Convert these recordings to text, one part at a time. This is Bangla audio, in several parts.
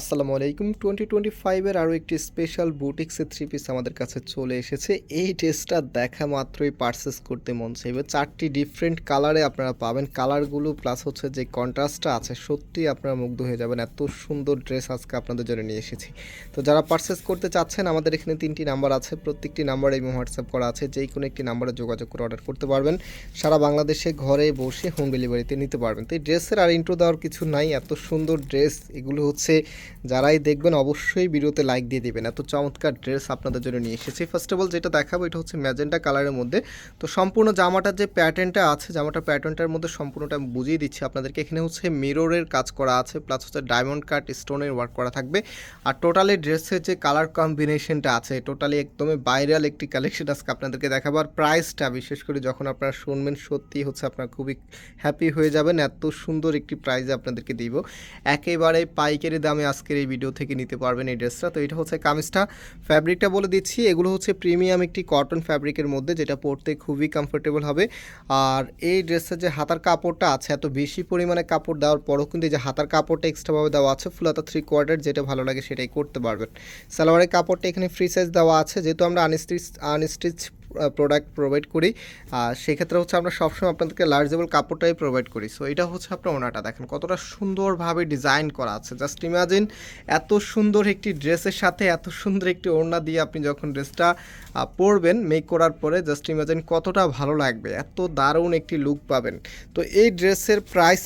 আসসালামু আলাইকুম। টোয়েন্টি টোয়েন্টি ফাইভের আরও একটি স্পেশাল বুটিক্সের থ্রি পিস আমাদের কাছে চলে এসেছে। এই ড্রেসটা দেখা মাত্রই পারচেস করতে মন চাইবে। চারটি ডিফারেন্ট কালারে আপনারা পাবেন। কালারগুলো প্লাস হচ্ছে যে কন্ট্রাস্টটা আছে, সত্যি আপনারা মুগ্ধ হয়ে যাবেন। এত সুন্দর ড্রেস আজকে আপনাদের জন্য নিয়ে এসেছি। তো যারা পারচেস করতে চাচ্ছেন, আমাদের এখানে তিনটি নাম্বার আছে। প্রত্যেকটি নাম্বারে এবং হোয়াটসঅ্যাপ করা আছে। যেই কোনো একটি নাম্বারে যোগাযোগ করে অর্ডার করতে পারবেন। সারা বাংলাদেশে ঘরে বসে হোম ডেলিভারিতে নিতে পারবেন। তো এই ড্রেসের আর ইন্ট্রো দেওয়ার কিছু নাই। এত সুন্দর ড্রেস এগুলো হচ্ছে যারাই দেখবেন অবশ্যই ভিডিওতে লাইক দিয়ে দেবেন। এত চমৎকার ড্রেস আপনাদের জন্য নিয়ে এসেছি। ফার্স্ট অফ অল যেটা দেখাবো, এটা হচ্ছে ম্যাজেন্টা কালারের মধ্যে। তো সম্পূর্ণ জামাটার যে প্যাটার্নটা আছে জামাটার প্যাটার্নটার মধ্যে সম্পূর্ণটা আমি বুঝিয়ে দিচ্ছি আপনাদেরকে। এখানে হচ্ছে মিররের কাজ করা আছে প্লাস হচ্ছে ডায়মন্ড কাট স্টোনের ওয়ার্ক করা থাকবে। আর টোটালি ড্রেসের যে কালার কম্বিনেশনটা আছে টোটালি একদমই বাইরাল একটি কালেকশন আজকে আপনাদেরকে দেখাবো। আর প্রাইসটা বিশেষ করে যখন আপনারা শুনবেন, সত্যি হচ্ছে আপনারা খুবই হ্যাপি হয়ে যাবেন। এত সুন্দর একটি প্রাইজে আপনাদেরকে দিব। একেবারে পাইকারি দামে আজকের এই ভিডিও থেকে নিতে পারবেন এই ড্রেসটা তো এটা হচ্ছে কামিজটা। ফ্যাব্রিকটা বলে দিচ্ছি, এগুলো হচ্ছে প্রিমিয়াম একটি কটন ফ্যাব্রিকের মধ্যে, যেটা পরতে খুবই কমফোর্টেবল হবে। আর এই ড্রেসের যে হাতার কাপড়টা আছে, এত বেশি পরিমাণে কাপড় দেওয়ার পরও কিন্তু যে হাতার কাপড়টা এক্সট্রাভাবে দেওয়া আছে, ফুলাতা থ্রি কোয়ার্টার যেটা ভালো লাগে সেটাই করতে পারবেন। সালোয়ারের কাপড়টা এখানে ফ্রি সাইজ দেওয়া আছে, যেহেতু আমরা আনস্টিচ আনস্টিচ প্রোডাক্ট প্রোভাইড করি। আর সেক্ষেত্রে হচ্ছে আমরা সবসময় আপনাদেরকে লার্জেবল কাপড়টাই প্রোভাইড করি। সো এটা হচ্ছে আপনার ওনাটা। দেখেন কতটা সুন্দরভাবে ডিজাইন করা আছে। জাস্ট ইমাজিন এত সুন্দর একটি ড্রেসের সাথে এত সুন্দর একটি ওড়না দিয়ে আপনি যখন ড্রেসটা পরবেন মেক করার পরে জাস্ট ইমাজিন কতটা ভালো লাগবে। এত দারুণ একটি লুক পাবেন। তো এই ড্রেসের প্রাইস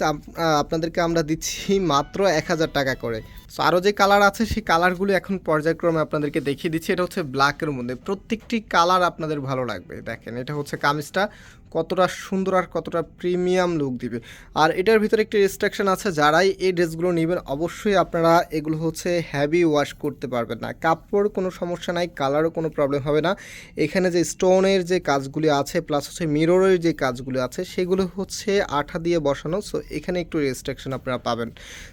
আপনাদেরকে আমরা দিচ্ছি মাত্র এক হাজার টাকা করে। সো আরও যে কালার আছে, সেই কালারগুলো এখন পর্যায়ক্রমে আপনাদেরকে দেখিয়ে দিচ্ছি। এটা হচ্ছে ব্ল্যাকের মধ্যে। প্রত্যেকটি কালার আপনাদের ভালো লাগবে। দেখেন, এটা হচ্ছে কামিজটা। কতটা সুন্দর আর কতটা প্রিমিয়াম লুক দিবে। আর এটার ভিতরে একটি রেস্ট্রিকশন আছে, যারাই এই ড্রেসগুলো নেবেন, অবশ্যই আপনারা এগুলো হচ্ছে হ্যাভি ওয়াশ করতে পারবেন না। কাপড় কোনো সমস্যা নাই কালারও কোনো প্রবলেম হবে না। এখানে যে স্টোনের যে কাজগুলি আছে প্লাস হচ্ছে মিররের যে কাজগুলি আছে, সেগুলো হচ্ছে আঠা দিয়ে বসানো। সো এখানে একটু রেস্ট্রিকশন আপনারা পাবেন।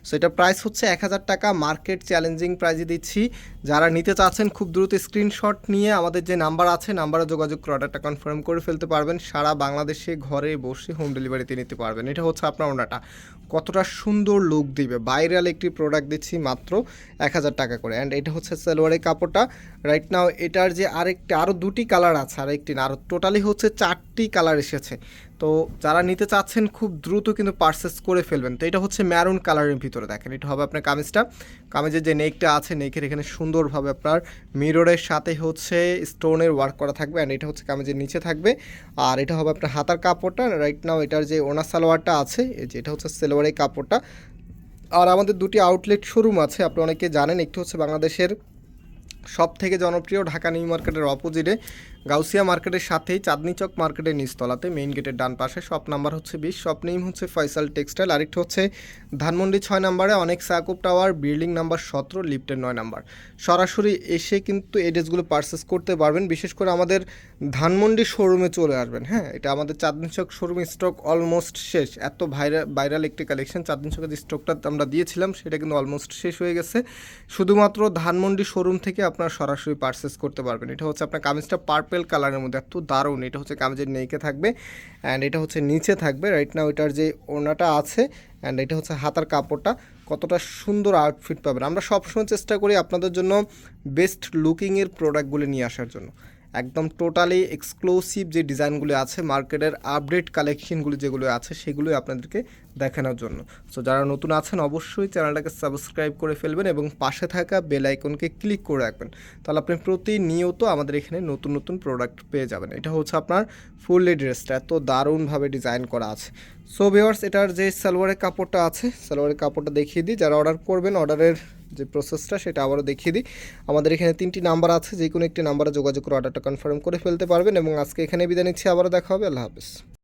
সো এটা প্রাইস হচ্ছে এক হাজার টাকা। মার্কেট চ্যালেঞ্জিং প্রাইজে দিচ্ছি। যারা নিতে চাচ্ছেন, খুব দ্রুত স্ক্রিনশট নিয়ে আমাদের যে নাম্বার আছে নাম্বারে যোগাযোগ করে অর্ডারটা কনফার্ম করে ফেলতে পারবেন। সারা বাংলাদেশে ঘরে বসে হোম ডেলিভারিতে নিতে পারবেন। এটা হচ্ছে আপনার ওনাটা। কতটা সুন্দর লুক দিবে। বাইরাল একটি প্রোডাক্ট দিচ্ছি মাত্র এক হাজার টাকা করে। অ্যান্ড এটা হচ্ছে সালোয়ারের কাপড়টা। রাইট নাও এটার যে আরেকটি আরও দুটি কালার আছে, আরেকটি না আরও টোটালি হচ্ছে চারটি কালার এসেছে। তো যারা নিতে চাচ্ছেন খুব দ্রুত কিন্তু পারচেস করে ফেলবেন। তো এটা হচ্ছে ম্যারুন কালারের ভিতরে দেখেন, এটা হবে আপনার কামিজটা। কামিজের যে নেকটা আছে নেকের এখানে সুন্দরভাবে আপনার মিররের সাথে হচ্ছে স্টোনের ওয়ার্ক করা থাকবে অ্যান্ড এটা হচ্ছে কামিজের নিচে থাকবে। আর এটা হবে আপনার হাতার কাপড়টা রাইট নাও এটার যে ওনা সালোয়ারটা আছে, এই যে এটা হচ্ছে সেলোয়ারের কাপড়টা। আর আমাদের দুটি আউটলেট শোরুম আছে, আপনি অনেকে জানেন, একটি হচ্ছে বাংলাদেশের সব থেকে জনপ্রিয় ঢাকা নিউ মার্কেটের অপোজিটে গাউসিয়া মার্কেটের সাথেই চাঁদনি চক মার্কেটের নিচতলাতে মেইন গেটের ডান পাশে শপ নাম্বার হচ্ছে বিশ। শপ নেম হচ্ছে ফয়সাল টেক্সটাইল। আরেকটি হচ্ছে ধানমন্ডি ছয় নাম্বারে অনেক সাকুব টাওয়ার, বিল্ডিং নাম্বার সতেরো, লিফটের নয় নাম্বার। সরাসরি এসে কিন্তু এই ড্রেসগুলো পারচেস করতে পারবেন। বিশেষ করে আমাদের ধানমন্ডি শোরুমে চলে আসবেন হ্যাঁ? এটা আমাদের চাঁদনি চক শোরুমে স্টক অলমোস্ট শেষ। এত ভাইরাল ভাইরাল একটি কালেকশন চাঁদনি চকের যে স্টকটা আমরা দিয়েছিলাম, সেটা কিন্তু অলমোস্ট শেষ হয়ে গেছে। শুধুমাত্র ধানমন্ডি শোরুম থেকে আপনারা সরাসরি পারচেস করতে পারবেন। এটা হচ্ছে আপনার কামিজটা পার্পেল কালারের মধ্যে। এত দারুণ। এটা হচ্ছে কামিজের নেইকে থাকবে অ্যান্ড এটা হচ্ছে নিচে থাকবে। রাইট না ওইটার যে ওনাটা আছে অ্যান্ড এটা হচ্ছে হাতার কাপড়টা। কতটা সুন্দর আউটফিট পাবেন। আমরা সবসময় চেষ্টা করি আপনাদের জন্য বেস্ট লুকিংয়ের প্রোডাক্টগুলি নিয়ে আসার জন্য। একদম টোটালি এক্সক্লুসিভ যে ডিজাইনগুলো আছে, মার্কেটের আপডেট কালেকশনগুলি যেগুলো আছে, সেগুলোই আপনাদেরকে দেখানোর জন্য। সো যারা নতুন আছেন অবশ্যই চ্যানেলটাকে সাবস্ক্রাইব করে ফেলবেন এবং পাশে থাকা বেল আইকনকে ক্লিক করে রাখবেন। তাহলে আপনি প্রতিনিয়ত আমাদের এখানে নতুন নতুন প্রোডাক্ট পেয়ে যাবেন। এটা হচ্ছে আপনার ফুললি ড্রেসটা এত দারুণভাবে ডিজাইন করা আছে। সো ভিওয়ার্স এটার যে সালোয়ারের কাপড়টা আছে, সালোয়ারের কাপড়টা দেখিয়ে দিই। যারা অর্ডার করবেন অর্ডারের যে প্রসেসটা সেটা আবারও দেখিয়ে দিই। আমাদের এখানে তিনটি নাম্বার আছে যে কোনো একটি নাম্বারে যোগাযোগ করে অর্ডারটা কনফার্ম করে ফেলতে পারবেন এবং আজকে এখানে বিদায় নিচ্ছি, আবারও দেখা হবে, আল্লাহ হাফিজ।